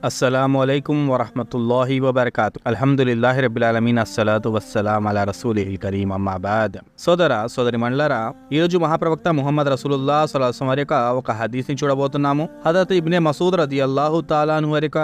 అస్సలం అయికం వరహమతుల్లాహి వబర్కాతు అల్హమ్దులిల్లాహి రబ్బిల్ ఆలమీన్ అస్సలాతు వస్సలాం అలా రసూలిహిల్ కరీం అమ్మాబాద్ సోదర సోదరి మండలరా ఈరోజు మహాప్రవక్త ముహమ్మద్ రసూలుల్లా సలాసం వారి యొక్క ఒక హదీస్ని చూడబోతున్నాము హదత్ ఇబ్నే మసూద్ రది అల్లాహు తాలాను వారి యొక్క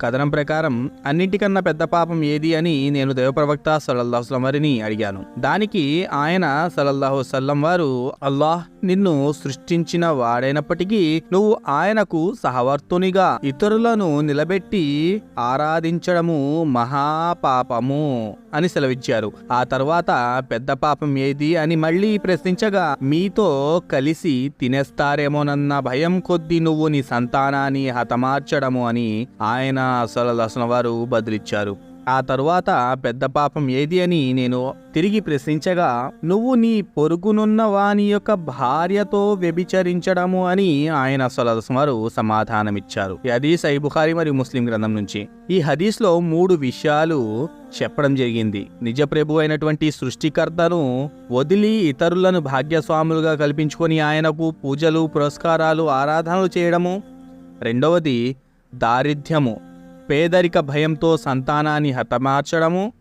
కథనం ప్రకారం అన్నిటికన్నా పెద్ద పాపం ఏది అని నేను దైవప్రవక్త సల్లల్లాహు సల్లం వారిని అడిగాను. దానికి ఆయన సల్లల్లాహు సల్లం వారు అల్లాహ్ నిన్ను సృష్టించిన వాడైనప్పటికీ నువ్వు ఆయనకు సహవర్తునిగా ఇతరులను నిలబెట్టి ఆరాధించడము మహాపాపము అని సెలవిచ్చారు. ఆ తర్వాత పెద్ద పాపం ఏది అని మళ్ళీ ప్రశ్నించగా మీతో కలిసి తినేస్తారేమోనన్న భయం కొద్దీ నువ్వు నీ సంతానాన్ని హతమార్చడము అని ఆయన సలహసన వారు బదిలిచ్చారు. ఆ తరువాత పెద్ద పాపం ఏది అని నేను తిరిగి ప్రశ్నించగా నువ్వు నీ పొరుగునున్న వాని యొక్క భార్యతో వ్యభిచరించడము అని ఆయన సలహసం వారు సమాధానమిచ్చారు. ఈ హదీస్ ఐ బుఖారి మరియు ముస్లిం గ్రంథం నుంచి. ఈ హదీస్లో మూడు విషయాలు చెప్పడం జరిగింది. నిజ ప్రభు అయినటువంటి సృష్టికర్తను వదిలి ఇతరులను భాగ్యస్వాములుగా కల్పించుకొని ఆయనకు పూజలు పురస్కారాలు ఆరాధనలు చేయడము. రెండవది దారిద్ర్యము. పేదరిక భయంతో సంతానాన్ని హతమార్చడము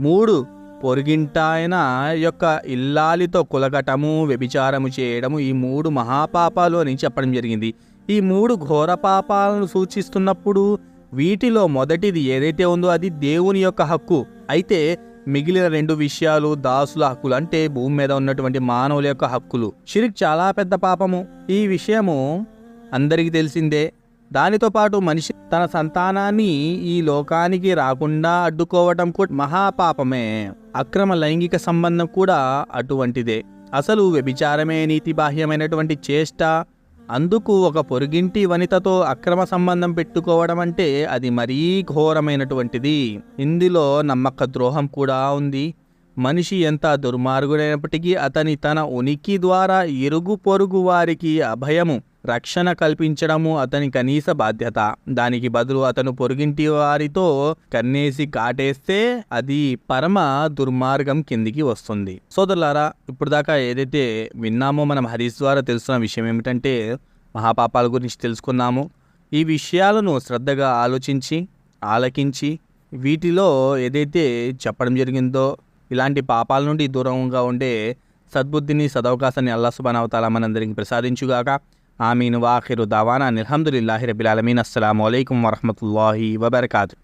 మూడు పొరుగింటాయన యొక్క ఇల్లాలితో కులగటము వ్యభిచారము చేయడము ఈ మూడు మహాపాపాలు అని చెప్పడం జరిగింది. ఈ మూడు ఘోర పాపాలను సూచిస్తున్నప్పుడు వీటిలో మొదటిది ఏదైతే ఉందో అది దేవుని యొక్క హక్కు. అయితే మిగిలిన రెండు విషయాలు దాసుల హక్కులు అంటే భూమి మీద ఉన్నటువంటి మానవుల యొక్క హక్కులు. షిరిక్ చాలా పెద్ద పాపము. ఈ విషయము అందరికీ తెలిసిందే. దానితో పాటు మనిషి తన సంతానాన్ని ఈ లోకానికి రాకుండా అడ్డుకోవటం కూడా మహాపాపమే. అక్రమ లైంగిక సంబంధం కూడా అటువంటిదే. అసలు వ్యభిచారమే నీతి బాహ్యమైనటువంటి చేష్ట. అందుకు ఒక పొరుగింటి వనితతో అక్రమ సంబంధం పెట్టుకోవడం అంటే అది మరీ ఘోరమైనటువంటిది. ఇందులో నమ్మక ద్రోహం కూడా ఉంది. మనిషి ఎంత దుర్మార్గుడైనప్పటికీ అతని తన ఉనికి ద్వారా ఇరుగు పొరుగు వారికి అభయము రక్షణ కల్పించడము అతని కనీస బాధ్యత. దానికి బదులు అతను పొరుగింటి వారితో కన్నేసి కాటేస్తే అది పరమ దుర్మార్గం కిందికి వస్తుంది. సోదరులారా ఇప్పుడు దాకా ఏదైతే విన్నామో మనం హరీష్ ద్వారా తెలుసున్న విషయం ఏమిటంటే మహాపాపాల గురించి తెలుసుకున్నాము. ఈ విషయాలను శ్రద్ధగా ఆలోచించి ఆలకించి వీటిలో ఏదైతే చెప్పడం జరిగిందో ఇలాంటి పాపాల నుండి దూరంగా ఉండే సద్బుద్ధిని సదవకాశాన్ని అల్లా సుబానవతాల మనందరికి ప్రసాదించుగాక. ఆమీన్. వాఖిరు దావానా. అల్హమ్దులిల్లాహి రబిల్ అస్సలం అయికం వరహమూల వబర్కాతు.